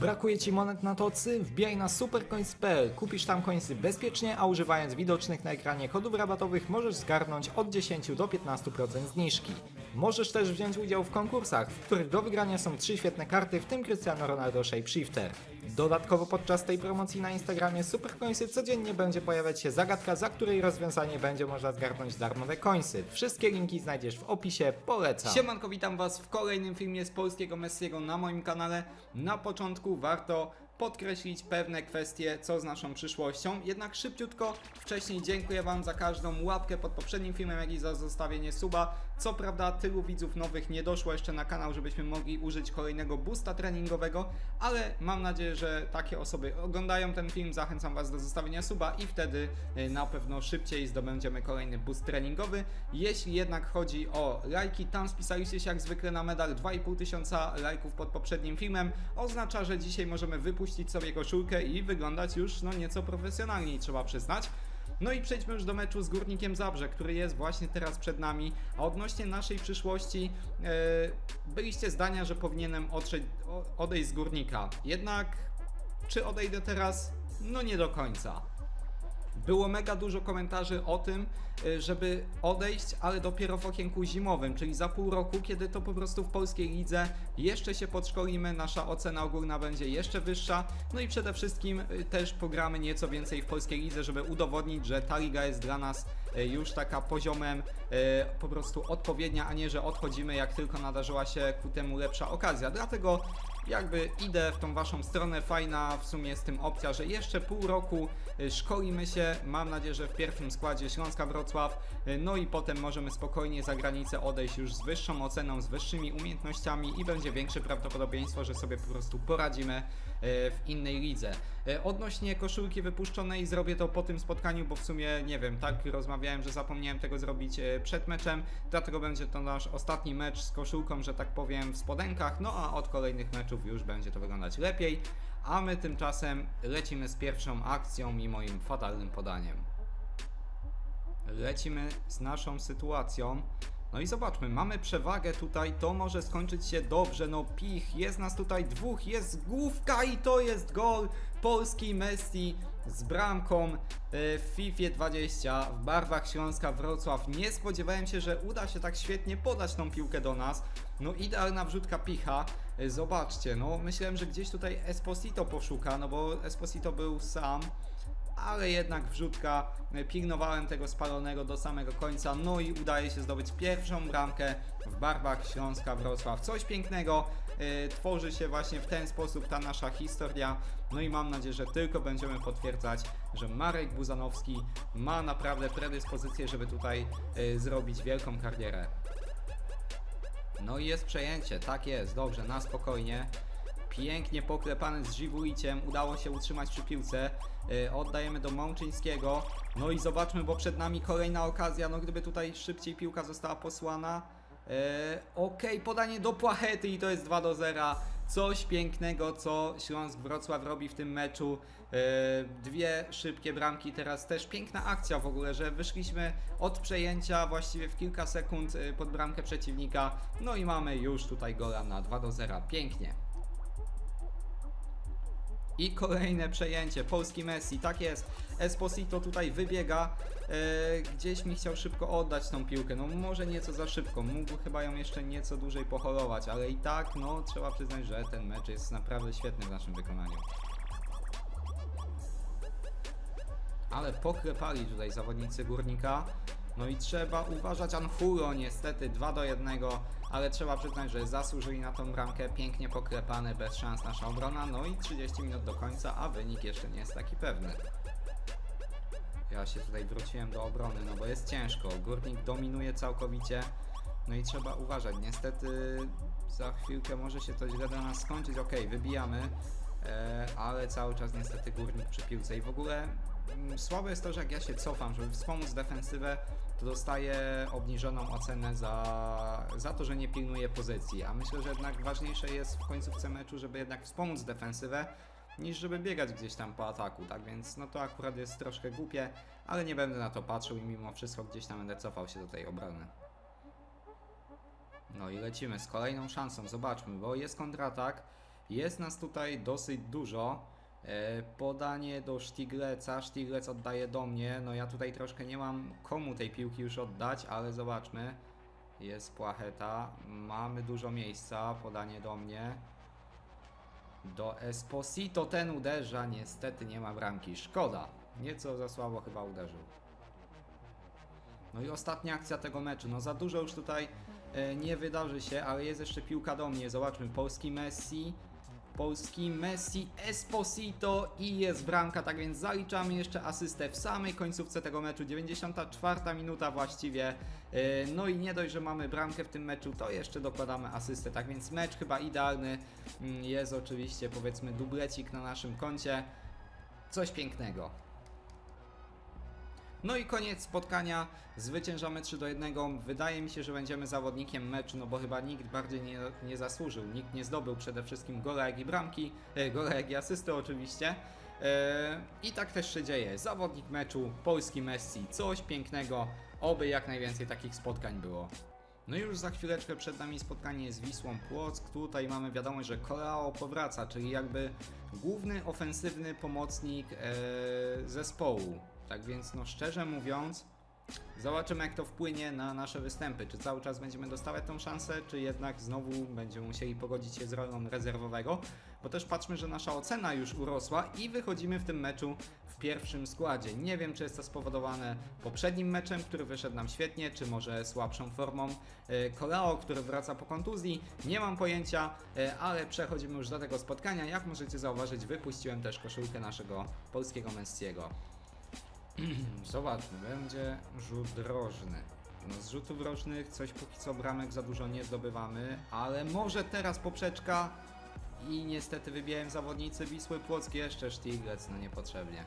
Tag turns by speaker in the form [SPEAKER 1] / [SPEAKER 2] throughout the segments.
[SPEAKER 1] Brakuje Ci monet na tocy? Wbijaj na supercoins.pl. Kupisz tam coinsy bezpiecznie, a używając widocznych na ekranie kodów rabatowych możesz zgarnąć od 10 do 15% zniżki. Możesz też wziąć udział w konkursach, w których do wygrania są trzy świetne karty, w tym Cristiano Ronaldo Shapeshifter. Dodatkowo podczas tej promocji na Instagramie Supercoinsy codziennie będzie pojawiać się zagadka, za której rozwiązanie będzie można zgarnąć darmowe coinsy. Wszystkie linki znajdziesz w opisie, polecam.
[SPEAKER 2] Siemanko, witam Was w kolejnym filmie z polskiego Messiego na moim kanale. Na początku warto podkreślić pewne kwestie, co z naszą przyszłością. Jednak szybciutko, wcześniej dziękuję Wam za każdą łapkę pod poprzednim filmem, jak i za zostawienie suba. Co prawda tylu widzów nowych nie doszło jeszcze na kanał, żebyśmy mogli użyć kolejnego boosta treningowego, ale mam nadzieję, że takie osoby oglądają ten film. Zachęcam Was do zostawienia suba i wtedy y, na pewno szybciej zdobędziemy kolejny boost treningowy. Jeśli jednak chodzi o lajki, tam spisaliście się jak zwykle na medal 2,5 tysiąca lajków pod poprzednim filmem. Oznacza, że dzisiaj możemy wypuścić sobie koszulkę i wyglądać już no nieco profesjonalniej, trzeba przyznać. No i przejdźmy już do meczu z Górnikiem Zabrze, który jest właśnie teraz przed nami. A odnośnie naszej przyszłości, e, byliście zdania, że powinienem odejść z Górnika. Jednak, czy odejdę teraz? No nie do końca. Było mega dużo komentarzy o tym, y, żeby odejść, ale dopiero w okienku zimowym, czyli za pół roku, kiedy to po prostu w polskiej lidze jeszcze się podszkolimy, nasza ocena ogólna będzie jeszcze wyższa, no i przede wszystkim y, też pogramy nieco więcej w polskiej lidze, żeby udowodnić, że ta liga jest dla nas już taka poziomem y, po prostu odpowiednia, a nie, że odchodzimy jak tylko nadarzyła się ku temu lepsza okazja. Dlatego jakby idę w tą waszą stronę, fajna w sumie z tym opcja, że jeszcze pół roku y, szkolimy się, mam nadzieję, że w pierwszym składzie Śląska Wrocław, no i potem możemy spokojnie za granicę odejść już z wyższą oceną, z wyższymi umiejętnościami i będzie większe prawdopodobieństwo, że sobie po prostu poradzimy w innej lidze. Odnośnie koszulki wypuszczonej zrobię to po tym spotkaniu, bo w sumie nie wiem, tak rozmawiałem, że zapomniałem tego zrobić y, przed meczem, dlatego będzie to nasz ostatni mecz z koszulką, że tak powiem, w spodenkach, no a od kolejnych meczów już będzie to wyglądać lepiej, a my tymczasem lecimy z pierwszą akcją i moim fatalnym podaniem. Lecimy z naszą sytuacją. No i zobaczmy, mamy przewagę tutaj, to może skończyć się dobrze, no pich, jest nas tutaj dwóch, jest główka i to jest gol Polski Messi z bramką e, w FIFA 20 w barwach Śląska Wrocław. Nie spodziewałem się, że uda się tak świetnie podać tą piłkę do nas. No idealna wrzutka picha. E, Zobaczcie, no myślałem, że gdzieś tutaj Esposito poszuka, no bo Esposito był sam ale jednak wrzutka, pilnowałem tego spalonego do samego końca, no i udaje się zdobyć pierwszą bramkę w barwach Śląska Wrocław. Coś pięknego, e, tworzy się właśnie w ten sposób ta nasza historia, no i mam nadzieję, że tylko będziemy potwierdzać, że Marek Buzanowski ma naprawdę predyspozycję, żeby tutaj e, zrobić wielką karierę. No i jest przejęcie, tak jest, dobrze, na spokojnie. Pięknie poklepany z Żywuliciem, udało się utrzymać przy piłce. Yy, oddajemy do Mączyńskiego. No i zobaczmy, bo przed nami kolejna okazja. No gdyby tutaj szybciej piłka została posłana. Yy, Okej, podanie do Płachety i to jest 2 do 0. Coś pięknego, co Śląsk Wrocław robi w tym meczu. Yy, dwie szybkie bramki, teraz też piękna akcja w ogóle, że wyszliśmy od przejęcia właściwie w kilka sekund pod bramkę przeciwnika. No i mamy już tutaj gola na 2 do 0. Pięknie. I kolejne przejęcie, polski Messi, tak jest. Esposito tutaj wybiega, e, gdzieś mi chciał szybko oddać tą piłkę, no może nieco za szybko, mógł chyba ją jeszcze nieco dłużej poholować, ale i tak, no trzeba przyznać, że ten mecz jest naprawdę świetny w naszym wykonaniu. Ale poklepali tutaj zawodnicy Górnika. No i trzeba uważać Anhulo, niestety 2 do 1, ale trzeba przyznać, że zasłużyli na tą bramkę, pięknie poklepane, bez szans nasza obrona, no i 30 minut do końca, a wynik jeszcze nie jest taki pewny. Ja się tutaj wróciłem do obrony, no bo jest ciężko, Górnik dominuje całkowicie, no i trzeba uważać, niestety za chwilkę może się to źle dla nas skończyć, ok, wybijamy, e, ale cały czas niestety Górnik przy piłce. I w ogóle słabe jest to, że jak ja się cofam, żeby wspomóc defensywę, to dostaję obniżoną ocenę za, za to, że nie pilnuję pozycji, a myślę, że jednak ważniejsze jest w końcówce meczu, żeby jednak wspomóc defensywę, niż żeby biegać gdzieś tam po ataku, tak więc no to akurat jest troszkę głupie, ale nie będę na to patrzył i mimo wszystko gdzieś tam będę cofał się do tej obrony. No i lecimy z kolejną szansą, zobaczmy, bo jest kontratak Jest nas tutaj dosyć dużo. E, podanie do Sztigleca, Sztiglec oddaje do mnie. No ja tutaj troszkę nie mam komu tej piłki już oddać, ale zobaczmy. Jest Płacheta, mamy dużo miejsca, podanie do mnie. Do Esposito ten uderza, niestety nie ma bramki, szkoda. Nieco za słabo chyba uderzył. No i ostatnia akcja tego meczu. No za dużo już tutaj e, nie wydarzy się, ale jest jeszcze piłka do mnie. Zobaczmy, polski Messi. Polski Messi, Esposito i jest bramka, tak więc zaliczamy jeszcze asystę w samej końcówce tego meczu, 94 minuta właściwie. E, No i nie dość, że mamy bramkę w tym meczu, to jeszcze dokładamy asystę, tak więc mecz chyba idealny. Mm, Jest oczywiście powiedzmy dublecik na naszym koncie. Coś pięknego. No i koniec spotkania. Zwyciężamy 3 do 1. Wydaje mi się, że będziemy zawodnikiem meczu, no bo chyba nikt bardziej nie, nie zasłużył. Nikt nie zdobył przede wszystkim gola jak i bramki, e, gola jak i asysty oczywiście. E, I tak też się dzieje. Zawodnik meczu, polski Messi, coś pięknego. Oby jak najwięcej takich spotkań było. No i już za chwileczkę przed nami spotkanie z Wisłą Płock. Tutaj mamy wiadomość, że Kolao powraca, czyli jakby główny ofensywny pomocnik e, zespołu. Tak więc, no szczerze mówiąc, zobaczymy jak to wpłynie na nasze występy. Czy cały czas będziemy dostawać tą szansę, czy jednak znowu będziemy musieli pogodzić się z rolą rezerwowego. Bo też patrzmy, że nasza ocena już urosła i wychodzimy w tym meczu w pierwszym składzie. Nie wiem, czy jest to spowodowane poprzednim meczem, który wyszedł nam świetnie, czy może słabszą formą e, Kolao, który wraca po kontuzji. Nie mam pojęcia, e, ale przechodzimy już do tego spotkania. Jak możecie zauważyć, wypuściłem też koszulkę naszego polskiego Messiego. Zobaczmy, będzie rzut rożny. No z rzutów rożnych coś póki co bramek za dużo nie zdobywamy, ale może teraz poprzeczka i niestety wybiłem zawodnicy Wisły Płock jeszcze Sztiglec, no niepotrzebnie.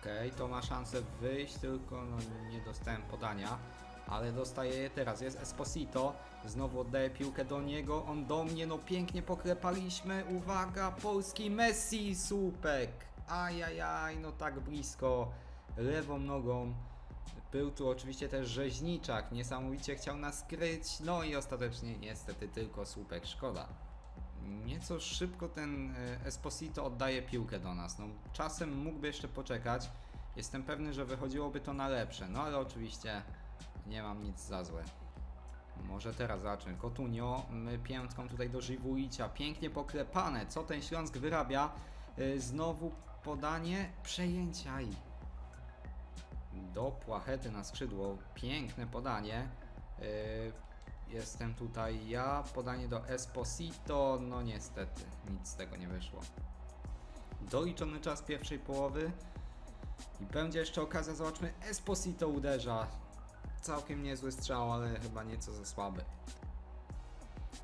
[SPEAKER 2] Okej, to ma szansę wyjść, tylko no nie dostałem podania, ale dostaję je teraz. Jest Esposito, znowu oddaję piłkę do niego, on do mnie, no pięknie poklepaliśmy. Uwaga, polski Messi, słupek. Ajajaj, no tak blisko, lewą nogą. Był tu oczywiście też rzeźniczak, niesamowicie chciał nas kryć, no i ostatecznie niestety tylko słupek, szkoda. Nieco szybko ten e, Esposito oddaje piłkę do nas. No, czasem mógłby jeszcze poczekać. Jestem pewny, że wychodziłoby to na lepsze. No ale oczywiście nie mam nic za złe. Może teraz zobaczymy. Kotunio, my piętką tutaj do Żywuicia. Pięknie poklepane. Co ten Śląsk wyrabia? E, Znowu podanie przejęcia i do Płachety na skrzydło. Piękne podanie. Yy, Jestem tutaj ja, podanie do Esposito, no niestety, nic z tego nie wyszło. Doliczony czas pierwszej połowy i będzie jeszcze okazja, zobaczmy, Esposito uderza. Całkiem niezły strzał, ale chyba nieco za słaby.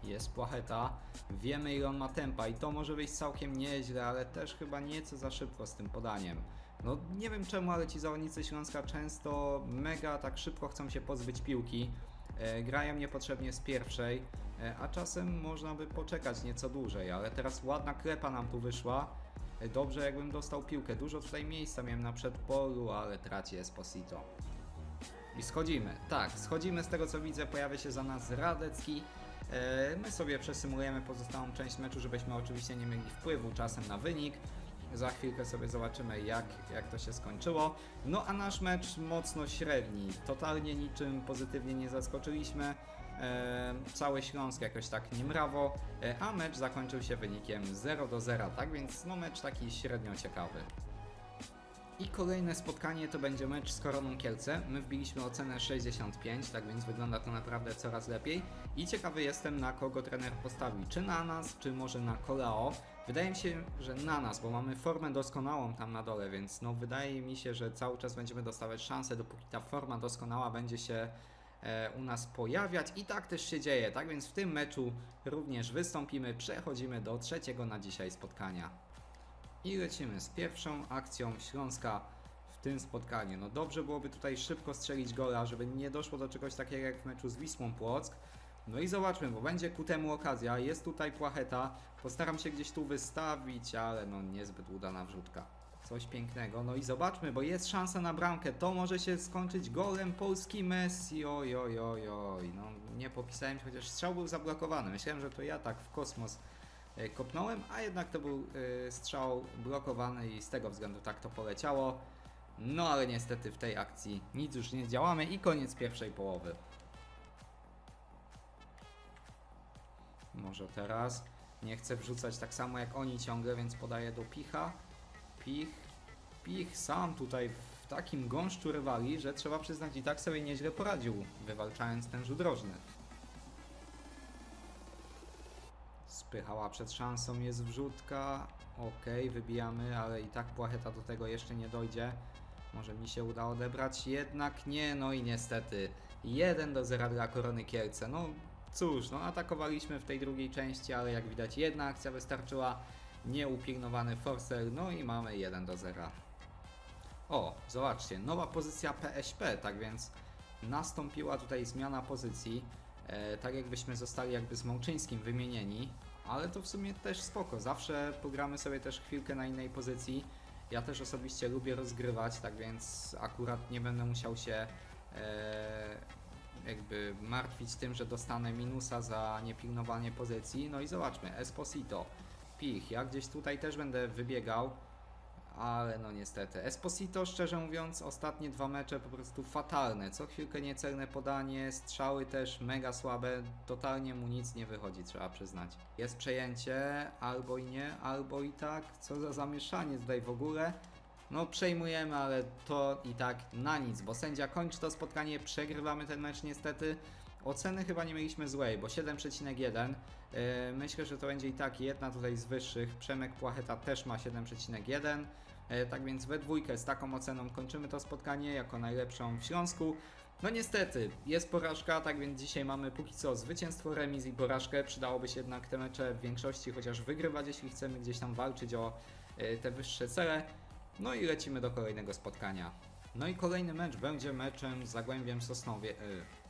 [SPEAKER 2] Jest Płacheta, wiemy ile on ma tempa i to może wyjść całkiem nieźle, ale też chyba nieco za szybko z tym podaniem. No nie wiem czemu, ale ci zawodnicy Śląska często mega tak szybko chcą się pozbyć piłki. E, grają niepotrzebnie z pierwszej, e, a czasem można by poczekać nieco dłużej, ale teraz ładna klepa nam tu wyszła. E, dobrze jakbym dostał piłkę, dużo tutaj miejsca miałem na przedpolu, ale traci Esposito. I schodzimy, tak, schodzimy z tego co widzę, pojawia się za nas Radecki. E, My sobie przesymulujemy pozostałą część meczu, żebyśmy oczywiście nie mieli wpływu czasem na wynik. Za chwilkę sobie zobaczymy, jak, jak to się skończyło. No a nasz mecz mocno średni. Totalnie niczym pozytywnie nie zaskoczyliśmy. E, cały Śląsk jakoś tak niemrawo, e, a mecz zakończył się wynikiem 0 do 0, tak więc no mecz taki średnio ciekawy. I kolejne spotkanie to będzie mecz z Koroną Kielce. My wbiliśmy ocenę 65, tak więc wygląda to naprawdę coraz lepiej. I ciekawy jestem na kogo trener postawi. Czy na nas, czy może na Kolao. Wydaje mi się, że na nas, bo mamy formę doskonałą tam na dole, więc no wydaje mi się, że cały czas będziemy dostawać szansę, dopóki ta forma doskonała będzie się e, u nas pojawiać. I tak też się dzieje. Tak więc w tym meczu również wystąpimy. Przechodzimy do trzeciego na dzisiaj spotkania. I lecimy z pierwszą akcją Śląska w tym spotkaniu. No dobrze byłoby tutaj szybko strzelić gola, żeby nie doszło do czegoś takiego jak w meczu z Wisłą Płock. No i zobaczmy, bo będzie ku temu okazja. Jest tutaj Płacheta. Postaram się gdzieś tu wystawić, ale no niezbyt udana wrzutka. Coś pięknego. No i zobaczmy, bo jest szansa na bramkę. To może się skończyć golem Polski Messi. Oj, oj, oj, oj. No nie popisałem się, chociaż strzał był zablokowany. Myślałem, że to ja tak w kosmos kopnąłem, a jednak to był e, strzał blokowany i z tego względu tak to poleciało. No ale niestety w tej akcji nic już nie działamy i koniec pierwszej połowy. Może teraz nie chcę wrzucać tak samo jak oni ciągle, więc podaję do Picha. Pich, Pich sam tutaj w takim gąszczu rywali, że trzeba przyznać i tak sobie nieźle poradził, wywalczając ten rzut rożny. Spychała przed szansą, jest wrzutka. Okej, wybijamy, ale i tak Płacheta do tego jeszcze nie dojdzie. Może mi się uda odebrać, jednak nie, no i niestety 1 do 0 dla Korony Kielce. No cóż, no atakowaliśmy w tej drugiej części, ale jak widać jedna akcja wystarczyła. Nieupilnowany forcer, no i mamy 1 do 0. O, zobaczcie, nowa pozycja PSP, tak więc nastąpiła tutaj zmiana pozycji. E, tak jakbyśmy zostali jakby z Mączyńskim wymienieni, ale to w sumie też spoko. Zawsze pogramy sobie też chwilkę na innej pozycji. Ja też osobiście lubię rozgrywać, tak więc akurat nie będę musiał się e, jakby martwić tym, że dostanę minusa za niepilnowanie pozycji. No i zobaczmy, Esposito, Pich, ja gdzieś tutaj też będę wybiegał, ale no niestety. Esposito, szczerze mówiąc, ostatnie dwa mecze po prostu fatalne. Co chwilkę niecelne podanie, strzały też mega słabe, totalnie mu nic nie wychodzi, trzeba przyznać. Jest przejęcie, albo i nie, albo i tak. Co za zamieszanie tutaj w ogóle. No przejmujemy, ale to i tak na nic, bo sędzia kończy to spotkanie, przegrywamy ten mecz niestety. Oceny chyba nie mieliśmy złej, bo 7,1. Yy, myślę, że to będzie i tak jedna tutaj z wyższych. Przemek Płacheta też ma 7,1. Yy, tak więc we dwójkę z taką oceną kończymy to spotkanie jako najlepszą w Śląsku. No niestety, jest porażka, tak więc dzisiaj mamy póki co zwycięstwo, remis i porażkę. Przydałoby się jednak te mecze w większości chociaż wygrywać, jeśli chcemy gdzieś tam walczyć o yy, te wyższe cele. No i lecimy do kolejnego spotkania. No i kolejny mecz będzie meczem z Zagłębiem Sosnowie. Yy.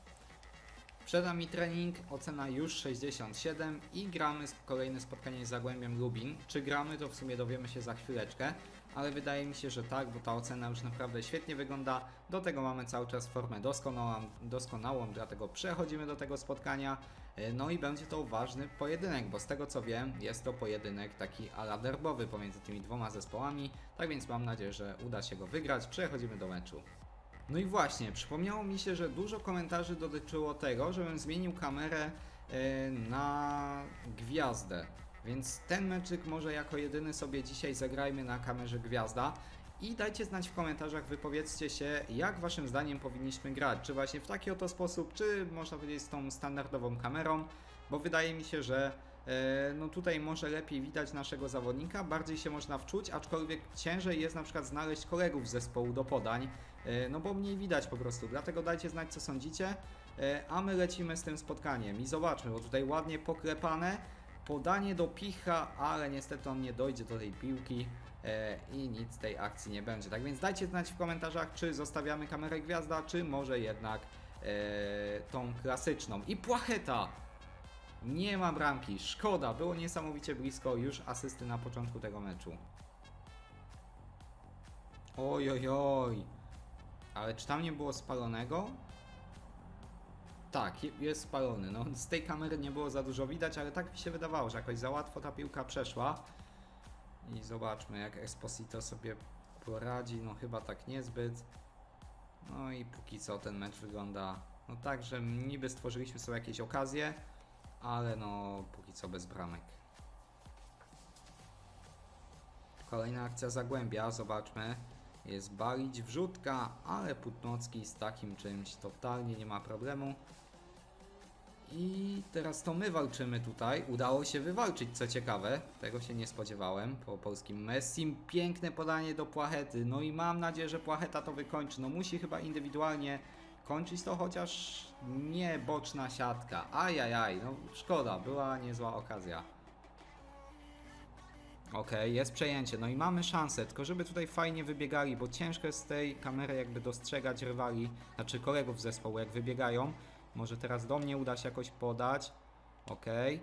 [SPEAKER 2] Przed nami trening, ocena już 67 i gramy kolejne spotkanie z Zagłębiem Lubin. Czy gramy, to w sumie dowiemy się za chwileczkę, ale wydaje mi się, że tak, bo ta ocena już naprawdę świetnie wygląda. Do tego mamy cały czas formę doskonałą, doskonałą dlatego przechodzimy do tego spotkania. E, No i będzie to ważny pojedynek, bo z tego co wiem, jest to pojedynek taki ala derbowy pomiędzy tymi dwoma zespołami, tak więc mam nadzieję, że uda się go wygrać. Przechodzimy do meczu. No i właśnie, przypomniało mi się, że dużo komentarzy dotyczyło tego, żebym zmienił kamerę e, na gwiazdę. Więc ten meczyk może jako jedyny sobie dzisiaj zagrajmy na kamerze gwiazda. I dajcie znać w komentarzach, wypowiedzcie się, jak waszym zdaniem powinniśmy grać. Czy właśnie w taki oto sposób, czy można powiedzieć z tą standardową kamerą, bo wydaje mi się, że e, no tutaj może lepiej widać naszego zawodnika, bardziej się można wczuć, aczkolwiek ciężej jest na przykład znaleźć kolegów z zespołu do podań, no bo mniej widać po prostu. Dlatego dajcie znać, co sądzicie, e, a my lecimy z tym spotkaniem i zobaczmy, bo tutaj ładnie poklepane, podanie do Picha, ale niestety on nie dojdzie do tej piłki e, i nic z tej akcji nie będzie. Tak więc dajcie znać w komentarzach, czy zostawiamy kamerę gwiazda, czy może jednak e, tą klasyczną. I Płacheta! Nie ma bramki, szkoda, było niesamowicie blisko już asysty na początku tego meczu. Oj, oj, oj. Ale czy tam nie było spalonego? Tak, je- jest spalony. No, z tej kamery nie było za dużo widać, ale tak mi się wydawało, że jakoś za łatwo ta piłka przeszła. I zobaczmy, jak Esposito sobie poradzi. No, chyba tak niezbyt. No i póki co ten mecz wygląda no tak, że niby stworzyliśmy sobie jakieś okazje, ale no póki co bez bramek. Kolejna akcja Zagłębia, zobaczmy. Jest Balić wrzutka, ale Putnocki z takim czymś totalnie nie ma problemu. I teraz to my walczymy tutaj. Udało się wywalczyć, co ciekawe. Tego się nie spodziewałem po polskim Messim. Piękne podanie do Płachety. No i mam nadzieję, że Płacheta to wykończy. No musi chyba indywidualnie kończyć to, chociaż nie boczna siatka. Ajajaj, no szkoda, była niezła okazja. Okej, jest przejęcie, no i mamy szansę, tylko żeby tutaj fajnie wybiegali, bo ciężko jest z tej kamery jakby dostrzegać rywali, znaczy kolegów zespołu jak wybiegają. Może teraz do mnie uda się jakoś podać. Okej.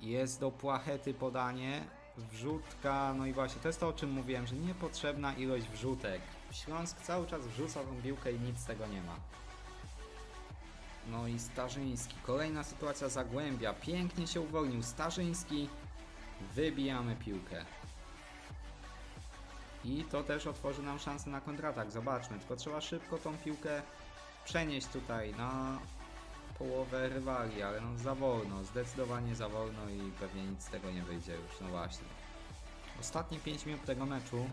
[SPEAKER 2] Jest do płachety podanie. Wrzutka, no i właśnie, to jest to o czym mówiłem, że niepotrzebna ilość wrzutek. Śląsk cały czas wrzuca tą i nic z tego nie ma. No i Starzyński. Kolejna sytuacja Zagłębia. Pięknie się uwolnił Starzyński. Wybijamy piłkę. I to też otworzy nam szansę na kontratak. Zobaczmy, tylko trzeba szybko tą piłkę przenieść tutaj na połowę rywali, ale no za wolno, zdecydowanie za wolno i pewnie nic z tego nie wyjdzie już, no właśnie. Ostatnie 5 minut tego meczu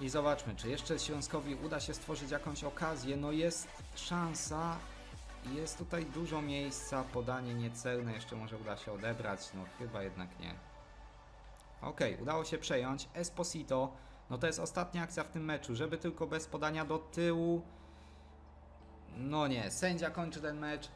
[SPEAKER 2] i zobaczmy, czy jeszcze Śląskowi uda się stworzyć jakąś okazję, no jest szansa, jest tutaj dużo miejsca, podanie niecelne, jeszcze może uda się odebrać, no chyba jednak nie. Okej, udało się przejąć. Esposito, no to jest ostatnia akcja w tym meczu, żeby tylko bez podania do tyłu. No nie, sędzia kończy ten mecz.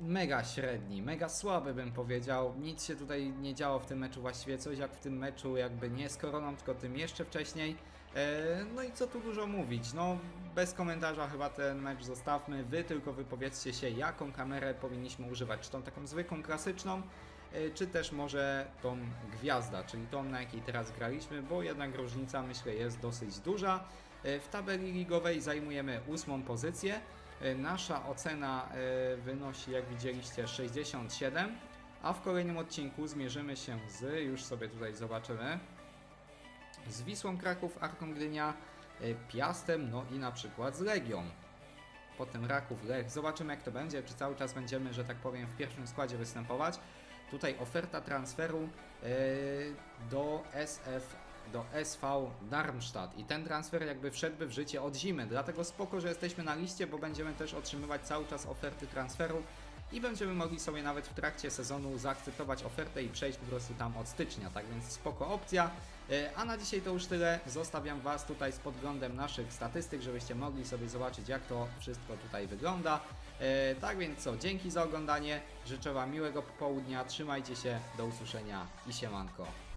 [SPEAKER 2] Mega średni, mega słaby bym powiedział. Nic się tutaj nie działo w tym meczu właściwie, coś jak w tym meczu jakby nie z Koroną, tylko tym jeszcze wcześniej. E, No i co tu dużo mówić, no bez komentarza chyba ten mecz zostawmy. Wy tylko wypowiedzcie się, jaką kamerę powinniśmy używać. Czy tą taką zwykłą, klasyczną, e, czy też może tą gwiazda, czyli tą na jakiej teraz graliśmy, bo jednak różnica myślę jest dosyć duża. E, W tabeli ligowej zajmujemy ósmą pozycję. Nasza ocena wynosi, jak widzieliście, 67, a w kolejnym odcinku zmierzymy się z, już sobie tutaj zobaczymy, z Wisłą Kraków, Arką Gdynia, e, Piastem, no i na przykład z Legią. Potem Raków, Lech. Zobaczymy jak to będzie, czy cały czas będziemy, że tak powiem, w pierwszym składzie występować. Tutaj oferta transferu e, do SF, do SV Darmstadt i ten transfer jakby wszedłby w życie od zimy, dlatego spoko, że jesteśmy na liście, bo będziemy też otrzymywać cały czas oferty transferu i będziemy mogli sobie nawet w trakcie sezonu zaakceptować ofertę i przejść po prostu tam od stycznia, tak więc spoko opcja. E, A na dzisiaj to już tyle. Zostawiam Was tutaj z podglądem naszych statystyk, żebyście mogli sobie zobaczyć, jak to wszystko tutaj wygląda. E, Tak więc co, dzięki za oglądanie. Życzę Wam miłego popołudnia. Trzymajcie się, do usłyszenia i siemanko.